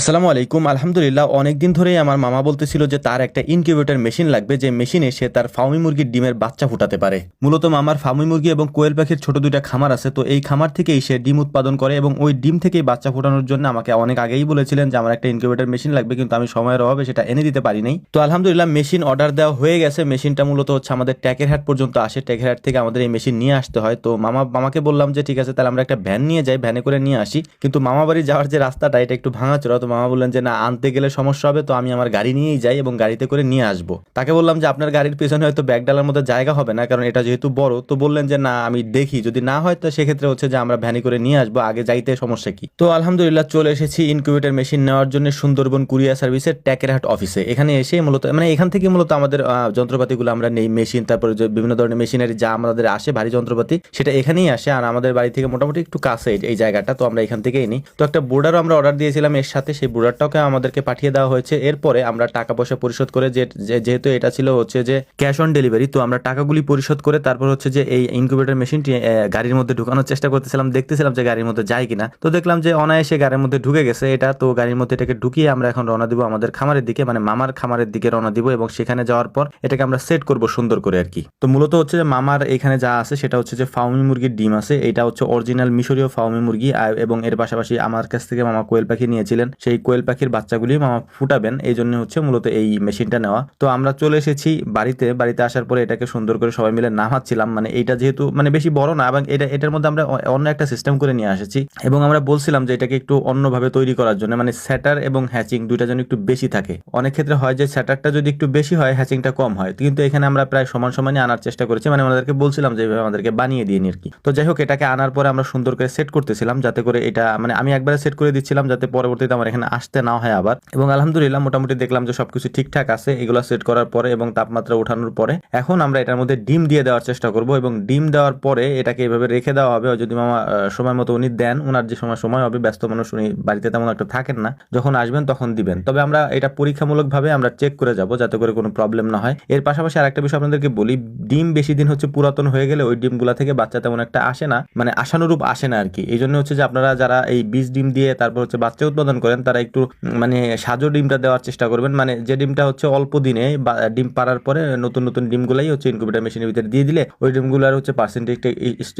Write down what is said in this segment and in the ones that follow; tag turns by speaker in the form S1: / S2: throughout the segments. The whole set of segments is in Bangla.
S1: আসসালামু আলাইকুম। আলহামদুলিল্লাহ, অনেকদিন ধরেই আমার মামা বলতেছিল যে তার একটা ইনকিউবেটর মেশিন লাগবে, যে মেশিনে সে তার ফাউমি মুরগির ডিমের বাচ্চা ফুটাতে পারে। মূলত মামার ফাউমি মুরগি এবং কোয়েল পাখির ছোট দুইটা খামার আছে, তো এই খামার থেকেই সে ডিম উৎপাদন করে এবং ওই ডিম থেকেই বাচ্চা ফোটানোর জন্য আমাকে অনেক আগেই বলেছিলেন যে আমার একটা ইনকিউবেটর মেশিন লাগবে, কিন্তু আমি সময়ের অভাবে সেটা এনে দিতে পারি নাই। তো আলহামদুলিল্লাহ মেশিন অর্ডার দেওয়া হয়ে গেছে। মেশিনটা মূলত হচ্ছে আমাদের ট্যাকের হাট পর্যন্ত আসে। ট্যাকের হাট থেকে আমাদের এই মেশিন নিয়ে আসতে হয়। তো মামা, মামাকে বললাম যে, ঠিক আছে, তাহলে আমরা একটা ভ্যান নিয়ে যাই ভ্যানে করে নিয়ে আসি। কিন্তু মামা বাড়ি যাওয়ার যে রাস্তাটা, এটা একটু ভাঙাচোরা তো মামা বললেন যে, না, আনতে গেলে সমস্যা হবে, তো আমি আমার গাড়ি নিয়েই যাই এবং গাড়িতে করে নিয়ে আসব। তাকে বললাম যে, আপনার গাড়ির পেছনে হয়তো ব্যাগ ডালার মধ্যে জায়গা হবে না, কারণ এটা যেহেতু বড়। তো বললেন যে, না, আমি দেখি। যদি না হয়, তো সেক্ষেত্রে হচ্ছে যে, আমরা ভ্যানে করে নিয়ে আসব। আগে যাইতে সমস্যা কি? তো আলহামদুলিল্লাহ, চলে এসেছি ইনকিউবেটর মেশিন নেওয়ার জন্য সুন্দরবন কুরিয়ার সার্ভিসের ট্যাকেরহাট অফিসে এখানে এসে মূলত মানে এখান থেকে মূলত আমাদের যন্ত্রপাতিগুলো আমরা নেই। মেশিন তারপরে বিভিন্ন ধরনের মেশিনারি যা আমাদের আসে, ভারী যন্ত্রপাতি, সেটা এখানেই আসে। আর আমাদের বাড়ি থেকে মোটামুটি একটু কাছে এই জায়গাটা, তো আমরা এখান থেকেই নিই। তো একটা বোর্ডারও আমরা অর্ডার দিয়েছিলাম, এর সাথে সেই বোর্ডারটাকে আমাদেরকে পাঠিয়ে দেওয়া হয়েছে। এরপরে আমরা টাকা পয়সা পরিশোধ করে যে যেহেতু এটা ছিল হচ্ছে যে ক্যাশ অন ডেলিভারি তো আমরা টাকাগুলি পরিশোধ করে তারপর হচ্ছে যে এই ইনকিউবেটর মেশিনটি গাড়ির মধ্যে ঢুকানোর চেষ্টা করতেছিলাম। দেখতেছিলাম যে গাড়ির মধ্যে যায় কিনা। তো দেখলাম যে অনায়াসে গাড়ির মধ্যে ঢুকে গেছে এটা। তো গাড়ির মধ্যে এটাকে ঢুকিয়ে আমরা এখন রওনা দিব আমাদের খামারের দিকে মানে মামার খামারের দিকে রওনা দিব এবং সেখানে যাওয়ার পর এটাকে আমরা সেট করব সুন্দর করে আর কি। তো মূলত হচ্ছে যে মামার এখানে যা আছে সেটা হচ্ছে যে ফাউমি মুরগির ডিম আছে। এটা হচ্ছে অরিজিনাল মিশরীয় ফাউমি মুরগি এবং এর পাশাপাশি আমার কাছ থেকে মামা কোয়েল পাখি নিয়েছিলেন। সেই কোয়েল পাখির বাচ্চাগুলি মামা ফুটাবেন। এই জন্য হচ্ছে মূলত এই মেশিনটা নেওয়া। তো আমরা চলে এসেছি বাড়িতে। বাড়িতে আসার পরে এটাকে সুন্দর করে সবাই মিলে নামাচ্ছিলাম। মানে এইটা যেহেতু মানে বেশি বড় না এবং এটা এটার মধ্যে আমরা অন্য একটা সিস্টেম করে নিয়ে এসেছি এবং আমরা বলছিলাম যে এটাকে একটু অন্যভাবে তৈরি করার জন্য। মানে স্যাটার এবং হ্যাচিং দুইটা যেন একটু বেশি থাকে। অনেক ক্ষেত্রে হয় যে স্যাটারটা যদি একটু বেশি হয়, হ্যাচিংটা কম হয়। কিন্তু এখানে আমরা প্রায় সমান সমানই আনার চেষ্টা করেছি। মানে আমাদেরকে বলছিলাম যে এইভাবে আমাদেরকে বানিয়ে দিয়ে আর কি। তো যাই হোক, এটাকে আনার পরে আমরা সুন্দর করে সেট করতেছিলাম। যাতে করে এটা মানে আমি একবারে সেট করে দিচ্ছিলাম। যাতে পরবর্তীতে আমার এখানে আসতে না হয় আবার। এবং আলহামদুলিল্লাহ মোটামুটি দেখলাম যে সবকিছু ঠিকঠাক আছে, এগুলো সেট করার পরে এবং তাপমাত্রা ওঠানোর পরে। এখন আমরা এটার মধ্যে ডিম দিয়ে দেওয়ার চেষ্টা করব এবং ডিম দেওয়ার পরে এটাকে এভাবে রেখে দেওয়া হবে। যদি মামা সময় মতো উনি দেন ওনার যে সময় সময় হবে, ব্যস্ত মানুষ উনি বাড়িতে তেমন একটা থাকেন না। যখন আসবেন তখন দিবেন। তবে আমরা এটা পরীক্ষামূলকভাবে আমরা চেক করে যাব যাতে করে কোনো প্রবলেম না হয়। এর পাশাপাশি আরেকটা বিষয় আপনাদেরকে বলি, ডিম বেশি দিন হচ্ছে পুরাতন হয়ে গেলে ওই ডিমগুলা থেকে বাচ্চা তেমন একটা আসে না। মানে আশানুরূপ আসে না আর কি। এই জন্য হচ্ছে যে আপনারা যারা এই বীজ ডিম দিয়ে তারপর হচ্ছে বাচ্চা উৎপাদন করেন তারা একটু মানে সাজো ডিমটা দেওয়ার চেষ্টা করবেন। মানে যে ডিমটা হচ্ছে অল্প দিনে বা- ডিম পাড়ার পরে নতুন নতুন ডিমগুলাই হচ্ছে ইনকিউবেটর মেশিনের ভিতরে দিয়ে দিলে ওই ডিমগুলোর হচ্ছে পার্সেন্টেজটা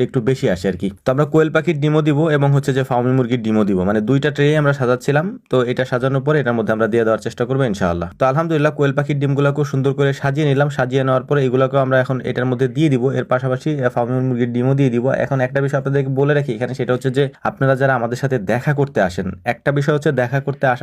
S1: একটু বেশি আসে আর কি। তো আমরা কোয়েল পাখির ডিমও দিব এবং হচ্ছে যে ফার্মি মুরগির ডিমও দিব। মানে দুইটা ট্রে আমরা সাজাচ্ছিলাম, তো এটা সাজানোর পরে এটার মধ্যে আমরা দিয়ে দেওয়ার চেষ্টা করব ইনশাআল্লাহ। তো আলহামদুলিল্লাহ কোয়েল পাখির ডিমগুলোকেও সুন্দর করে সাজিয়ে নিলাম। সাজিয়ে নেওয়ার পরে এগুলোকেও আমরা এখন এটার মধ্যে দিয়ে দিব। এর পাশাপাশি ফার্মি মুরগির ডিমও দিয়ে দিব। এখন একটা বিষয় আপনাদেরকে বলে রাখি, এখানে সেটা হচ্ছে যে আপনারা যারা আমাদের সাথে দেখা করতে আসেন, একটা বিষয় হচ্ছে দেখা করতে আসা